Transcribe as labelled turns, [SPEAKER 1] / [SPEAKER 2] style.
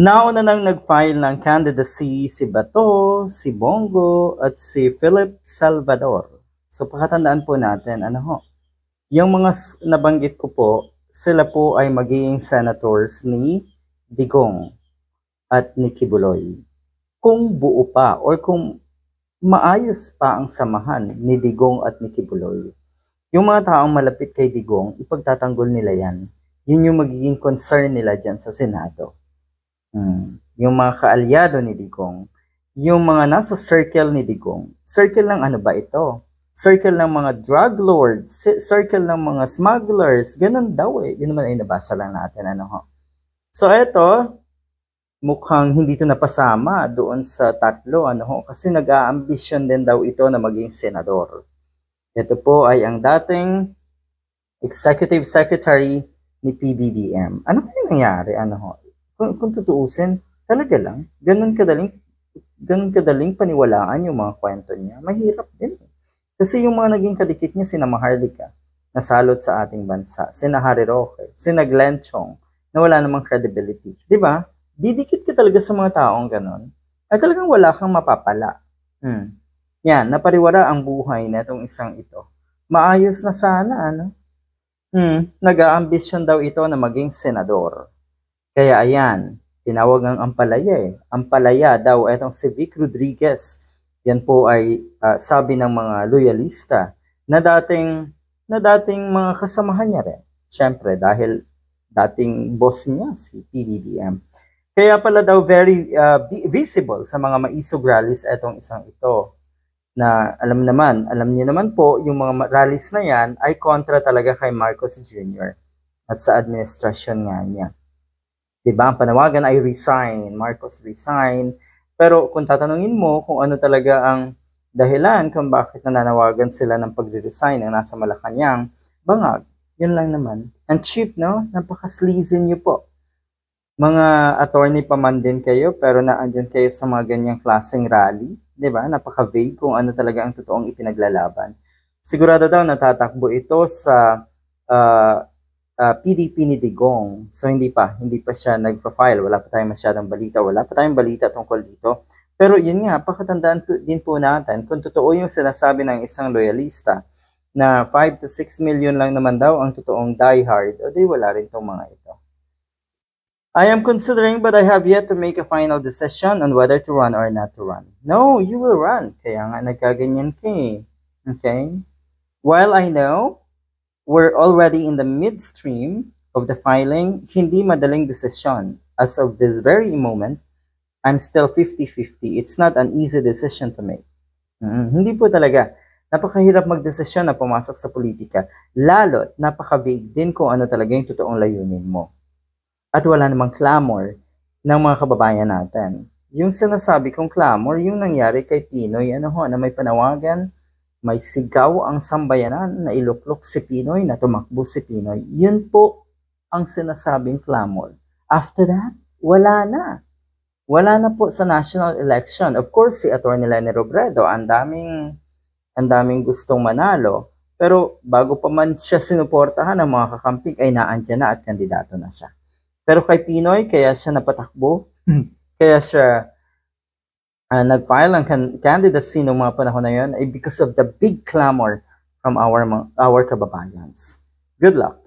[SPEAKER 1] Nauna nang nag-file ng candidacy si Bato, si Bongo, at si Philip Salvador. So pakatandaan po natin, ano ho, yung mga nabanggit ko po, sila po ay magiging senators ni Digong at ni Kibuloy. Kung buo pa or kung maayos pa ang samahan ni Digong at ni Kibuloy, yung mga taong malapit kay Digong, ipagtatanggol nila yan. Yun yung magiging concern nila dyan sa Senado. Hmm. Yung mga kaalyado ni Digong, yung mga nasa circle ni Digong. Circle ng ano ba ito? Circle ng mga drug lords, ci- circle ng mga smugglers, ganun daw eh. Yun naman ay nabasa lang natin, ano ho. So eto, mukhang hindi ito napasama doon sa tatlo, ano ho, kasi nag-aambisyon din daw ito na maging senador. Ito po ay ang dating executive secretary ni PBBM. Ano kaya nangyari, ano ho? Kung, kung tutuusin, talaga lang, ganun kadaling, ganun kadaling paniwalaan yung mga kwento niya. Mahirap din. eh. Kasi yung mga naging kadikit niya, sina Maharlika, nasalot sa ating bansa, sina Harry Roque, sina Glenn Chong, na wala namang credibility. Di ba? Didikit ka talaga sa mga taong ganun, ay talagang wala kang mapapala. Hmm. Yan, napariwara ang buhay na itong isang ito. Maayos na sana, ano? Hmm, nag-aambisyon daw ito na maging senador. Kaya ayan, tinawag ang Ampalaya eh. Ampalaya daw etong si Vic Rodriguez. Yan po ay ah, sabi ng mga loyalista na dating na dating mga kasamahan niya rin. Siyempre dahil dating boss niya si PBBM. Kaya pala daw very vi- visible sa mga maisog rallies etong isang ito na alam naman, alam niyo naman po, yung mga rallies na yan ay kontra talaga kay Marcos Jr. at sa administrasyon nga niya. Diba? Ang panawagan ay resign. Marcos resign. Pero kung tatanungin mo kung ano talaga ang dahilan kung bakit nananawagan sila ng pagre-resign ang nasa Malacanang, bangag. Yun lang naman. And cheap, no? Napaka-sleazy niyo po. Mga attorney pa man din kayo, pero naandyan kayo sa mga ganyang klaseng rally. Di ba? Napaka-vague kung ano talaga ang totoong ipinaglalaban. Sigurado daw natatakbo ito sa ah, ah, PDP ni Digong. So hindi pa, hindi pa siya nagfa-file. Wala pa tayong masyadong balita. Wala pa tayong balita tungkol dito. Pero yun nga, pakatandaan din po natin kung totoo yung sinasabi ng isang loyalista na 5 to 6 million lang naman daw ang totoong diehard, o di wala rin tong mga ito. I am considering but I have yet to make a final decision on whether to run or not to run. No, you will run. Kaya nga nagkaganyan ka eh. Okay? While I know we're already in the midstream of the filing, hindi madaling decision. As of this very moment, I'm still 50-50. It's not an easy decision to make. Mm, hindi po talaga. Napakahirap magdesisyon na pumasok sa politika. Lalo't napaka-vague din kung ano talaga yung totoong layunin mo. At wala namang clamor ng mga kababayan natin. Yung sinasabi kong clamor, yung nangyari kay Pinoy, ano ho, na may panawagan, may sigaw ang sambayanan na iluklok si Pinoy, na tumakbo si Pinoy. Yun po ang sinasabing clamor. After that, wala na. Wala na po sa national election. Of course, si Atty. Lenny Robredo, ang daming, ang daming gustong manalo. Pero bago pa man siya sinuportahan ng mga kakamping, ay naandyan na at kandidato na siya. Pero kay Pinoy, kaya siya napatakbo, kaya siya uh, nag-file ng can- candidacy noong mga panahon na yun ay because of the big clamor from our our kababayans. Good luck.